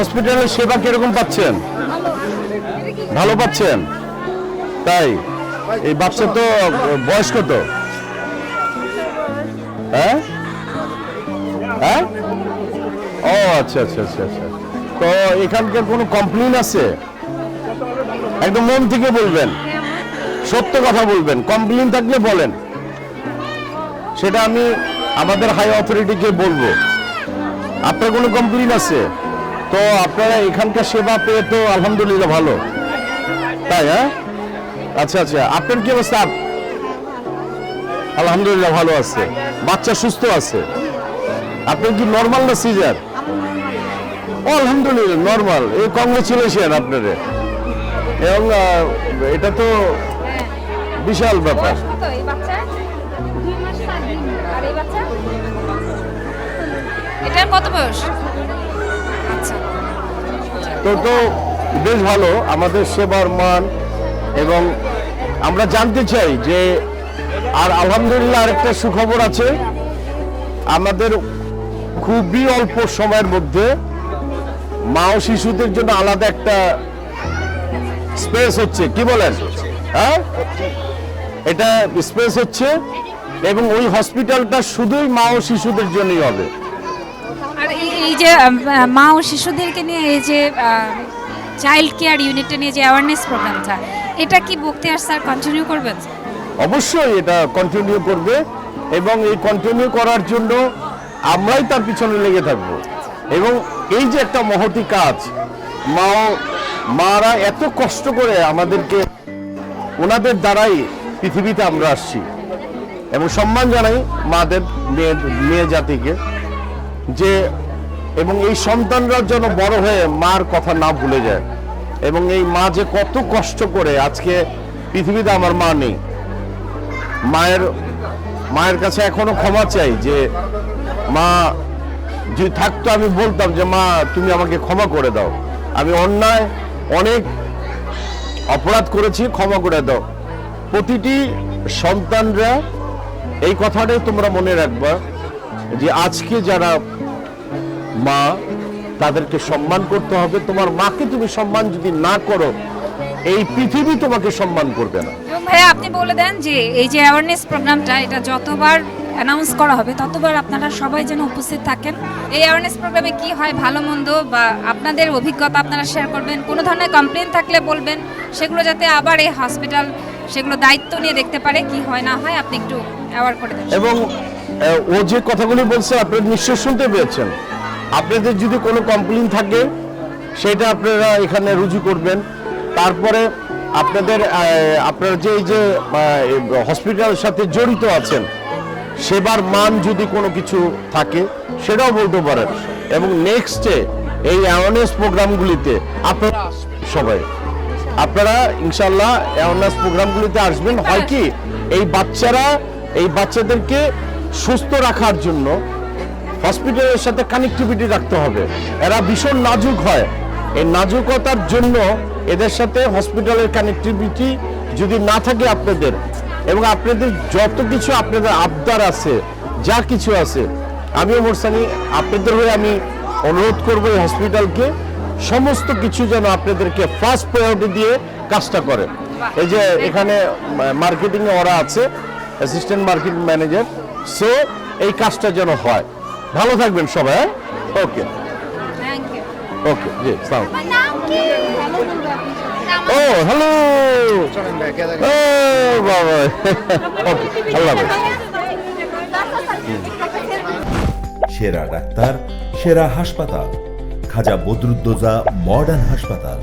হসপিটালের সেবা কীরকম পাচ্ছেন? ভালো পাচ্ছেন? তাই? এই বাচ্চা তো, বয়স কত? হ্যাঁ? হ্যাঁ? ও আচ্ছা আচ্ছা আচ্ছা আচ্ছা। তো এখানকার কোনো কমপ্লেন আছে? একদম মন থেকে বলবেন। সত্য কথা বলবেন। কমপ্লেন থাকলে বলেন। সেটা আমি আমাদের হাই অথরিটিকে বলব। আপনার কোনো কমপ্লেন আছে? তো আপনারা এখানকার সেবা পেয়ে তো আলহামদুলিল্লাহ ভালো। তাই হ্যাঁ? আচ্ছা আচ্ছা আপনার কি অবস্থা? আলহামদুলিল্লাহ ভালো আছে। বাচ্চা সুস্থ আছে। আপনার কি নর্মাল না সিজার আলহামদুলিল্লাহ নর্মাল এই কংগ্রেচুলেশন আপনারে এবং এটা তো বিশাল ব্যাপার। এটার কত বয়স? আচ্ছা। তো তো বেশ ভালো, আমাদের সেবার মান এবং আমরা জানতে চাই যে আর আলহামদুলিল্লাহ আরেকটা সুখবর আছে, আমাদের খুবই অল্প সময়ের মধ্যে মা ও শিশুদের জন্য আলাদা একটা স্পেস হচ্ছে, কি বলেন? হ্যাঁ? এটা স্পেস হচ্ছে এবং ওই হসপিটালটা শুধুই মা ও শিশুদের জন্যই হবে। এই- যে মা ও শিশুদেরকে নিয়ে এই যে চাইল্ড কেয়ার ইউনিটে নিয়ে যে অ্যাওয়ারনেস প্রোগ্রামটা এটা কি বক্তিয়ার স্যার কন্টিনিউ করবেন? অবশ্যই এটা কন্টিনিউ করবে এবং এই কন্টিনিউ করার জন্য আমরাই তার পিছনে লেগে থাকব। এবং এই যে একটা মহতি কাজ, মা মারা এত কষ্ট করে আমাদেরকে, ওনাদের দ্বারাই পৃথিবীতে আমরা আসছি। এবং সম্মান জানাই মাদের মেয়ে মেয়ে জাতিকে। যে এবং এই সন্তানরা যেন বড় হয়ে মার কথা না ভুলে যায়। এবং এই মা যে কত কষ্ট করে আজকে পৃথিবীতে আমার মা নেই। মায়ের মায়ের কাছে এখনও ক্ষমা চাই যে মা যদি থাকতো আমি বলতাম যে, মা, তুমি আমাকে ক্ষমা করে দাও। আমি অন্যায়, অনেক অপরাধ করেছি, ক্ষমা করে দাও। প্রতিটি সন্তানরা এই কথাটাই তোমরা মনে রাখবা যে আজকে যারা মা তাদেরকে সম্মান করতে হবে। তোমার মাকে তুমি সম্মান যদি না করো এই পৃথিবী তোমাকে সম্মান করবে না। ভাইয়া আপনি বলে দেন যে এই যে অ্যাওয়ারনেস প্রোগ্রামটা এটা যতবার অ্যানাউন্স করা হবে ততবার আপনারা সবাই যেন উপস্থিত থাকেন। এই অ্যাওয়ারনেস প্রোগ্রামে কি হয় ভালো মন্দ বা আপনাদের অভিজ্ঞতা আপনারা শেয়ার করবেন কোনো ধরনের কমপ্লেন থাকলে বলবেন সেগুলো যাতে আবার এই হসপিটাল সেগুলো দায়িত্ব নিয়ে দেখতে পারে কি হয় না হয় আপনি একটু অ্যাওয়ার করে দেন। এবং ও যে কথাগুলি বলছে আপনি নিশ্চয় শুনতে পেয়েছেন। আপনাদের যদি কোনো কমপ্লেন থাকে, সেটা আপনারা এখানে রুজু করবেন। তারপরে আপনাদের আপনারা যে এই যে হসপিটালের সাথে জড়িত আছেন, সেবার মান যদি কোনো কিছু থাকে, সেটাও বলতে পারেন। এবং নেক্সটে এই অ্যাওয়ারনেস প্রোগ্রামগুলিতে আপনারা সবাই। আপনারা ইনশাল্লাহ অ্যাওয়ারনেস প্রোগ্রামগুলিতে আসবেন। হয় কি? এই বাচ্চারা, এই বাচ্চাদেরকে সুস্থ রাখার জন্য হসপিটালের সাথে কানেক্টিভিটি রাখতে হবে। এরা ভীষণ নাজুক হয়। এই নাজুকতার জন্য এদের সাথে হসপিটালের কানেক্টিভিটি যদি না থাকে আপনাদের, এবং আপনাদের যত কিছু আপনাদের আবদার আছে, যা কিছু আছে আমিও মোরসানি আপনাদের হয়ে আমি অনুরোধ করব এই হসপিটালকে সমস্ত কিছু যেন আপনাদেরকে ফার্স্ট প্রায়োরিটি দিয়ে কাজটা করে। এই যে এখানে মার্কেটিংয়ে ওরা আছে অ্যাসিস্ট্যান্ট মার্কেটিং ম্যানেজার সো এই কাজটা যেন হয়। ভালো থাকবেন সবাই ওকে ওকে জি সালাম। ও হ্যালো ও বাবা। ওকে আল্লাহ সেরা ডাক্তার সেরা হাসপাতাল। খাজা বদরুদ্দোজা মডার্ন হাসপাতাল।